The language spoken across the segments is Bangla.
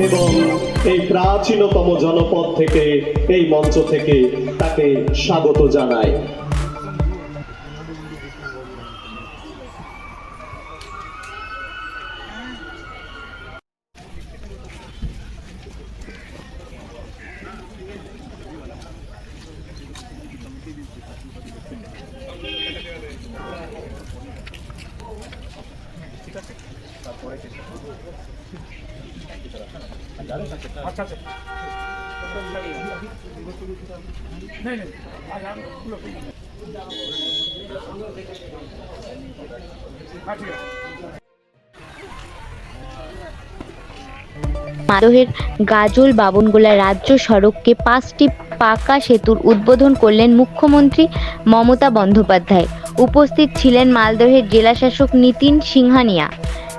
এবং এই প্রাচীনতম জনপদ থেকে এই মঞ্চ থেকে তাকে স্বাগত জানায় Gracias. তারপরে মাদহের গাজল বাবনগোলা রাজ্য সড়ককে পাঁচটি পাকা সেতুর উদ্বোধন করলেন মুখ্যমন্ত্রী মমতা বন্দ্যোপাধ্যায়। উপস্থিত ছিলেন মালদহের জেলাশাসক নীতিন সিংহানিয়া।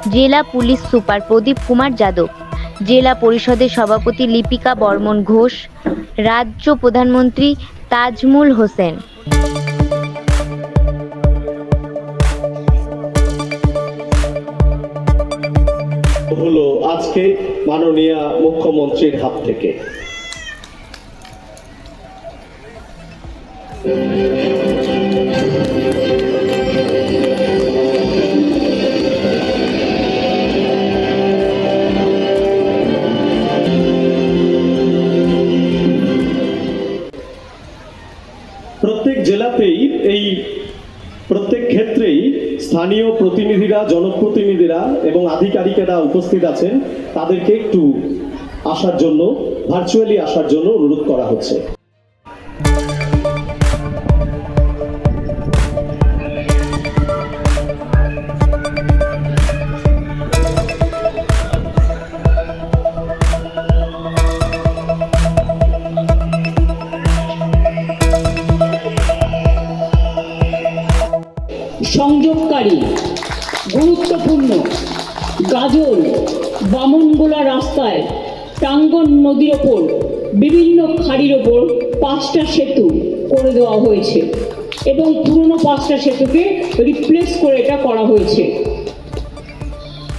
জেলা পুলিশ সুপার প্রদীপ কুমার যাদব, জেলা পরিষদের সভাপতি লিপিকা বর্মন ঘোষ, রাজ্য প্রধানমন্ত্রী তাজমুল হোসেন। হলো আজকে মাননীয় মুখ্যমন্ত্রীর হাত থেকে। জেলাতেই এই প্রত্যেক ক্ষেত্রেই স্থানীয় প্রতিনিধিরা, জনপ্রতিনিধিরা এবং আধিকারিকেরা উপস্থিত আছেন। তাদেরকে একটু আসার জন্য ভার্চুয়ালি আসার জন্য অনুরোধ করা হচ্ছে। সংযোগকারী, গুরুত্বপূর্ণ, গাজল, বামনগোলা রাস্তায়, টাঙ্গন নদীর ওপর, বিভিন্ন খাড়ির ওপর পাঁচটা সেতু করে দেওয়া হয়েছে এবং পুরনো পাঁচটা সেতুকে রিপ্লেস করে এটা করা হয়েছে।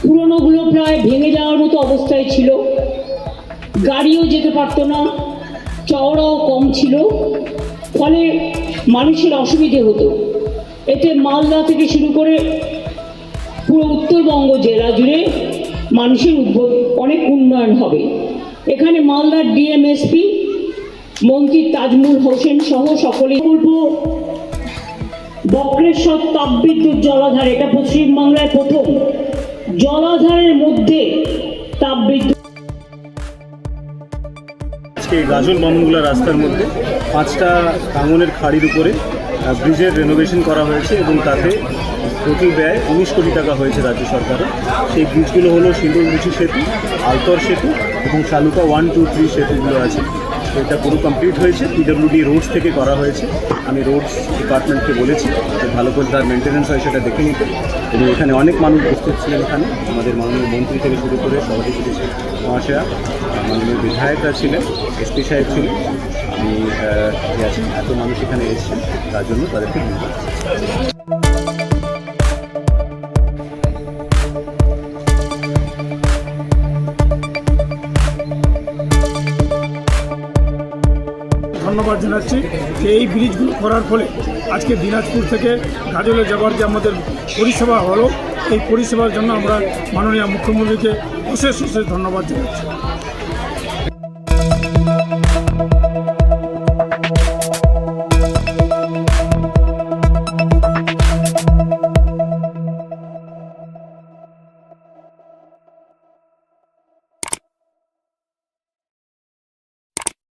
পুরনোগুলো প্রায় ভেঙে যাওয়ার মতো অবস্থায় ছিল। গাড়িও যেতে পারতো না, চওড়াও কম ছিল, ফলে মানুষের অসুবিধে হতো। এতে মালদা থেকে শুরু করে পুরো উত্তরবঙ্গ জেলা জুড়ে মানুষের উদ্ভব অনেক উন্নয়ন হবে। এখানে মালদার ডিএমএসপি মন্ত্রী তাজমুল হোসেন সহ সকলে বলব বক্রেশ্বর তাপবিদ্যুৎ জলাধার, এটা পশ্চিমবাংলায় প্রথম। জলাধারের মধ্যে তাপবিদ্যুৎ আজকে গাজল বামনগুলা রাস্তার মধ্যে পাঁচটা কাঙনের খাড়ির উপরে ব্রিজের রেনোভেশন করা হয়েছে এবং তাতে টোটাল ব্যয়, উনিশ কোটি টাকা হয়েছে রাজ্য সরকারের। সেই ব্রিজগুলো হলো সিন্দুরমুচি সেতু, আলতর সেতু এবং শালুকা ওয়ান টু থ্রি সেতুগুলো আছে। এটা পুরো কমপ্লিট হয়েছে। পিডব্লিউডি রোডস থেকে করা হয়েছে। আমি রোডস ডিপার্টমেন্টকে বলেছি যে ভালো করে তার মেনটেন্যান্স হয় সেটা দেখে নিতে। এবং এখানে অনেক মানুষ উপস্থিত ছিলেন এখানে। আমাদের মাননীয় মন্ত্রী থেকে শুরু করে সভাপতি মহাশয়া, মাননীয় বিধায়করা ছিলেন এসপি সাহেব ছিলেন। আমি আহ, যে আছেন এত মানুষ এখানে এসেছেন তার জন্য তাদেরকে ধন্যবাদ। ধন্যবাদ জানাচ্ছি। যে এই ব্রিজগুলো করার ফলে আজকে দিনাজপুর থেকে গাজলে যাওয়ার যে আমাদের পরিষেবা হলো এই পরিষেবার জন্য আমরা মাননীয় মুখ্যমন্ত্রীকে অশেষ অশেষ ধন্যবাদ জানাচ্ছি।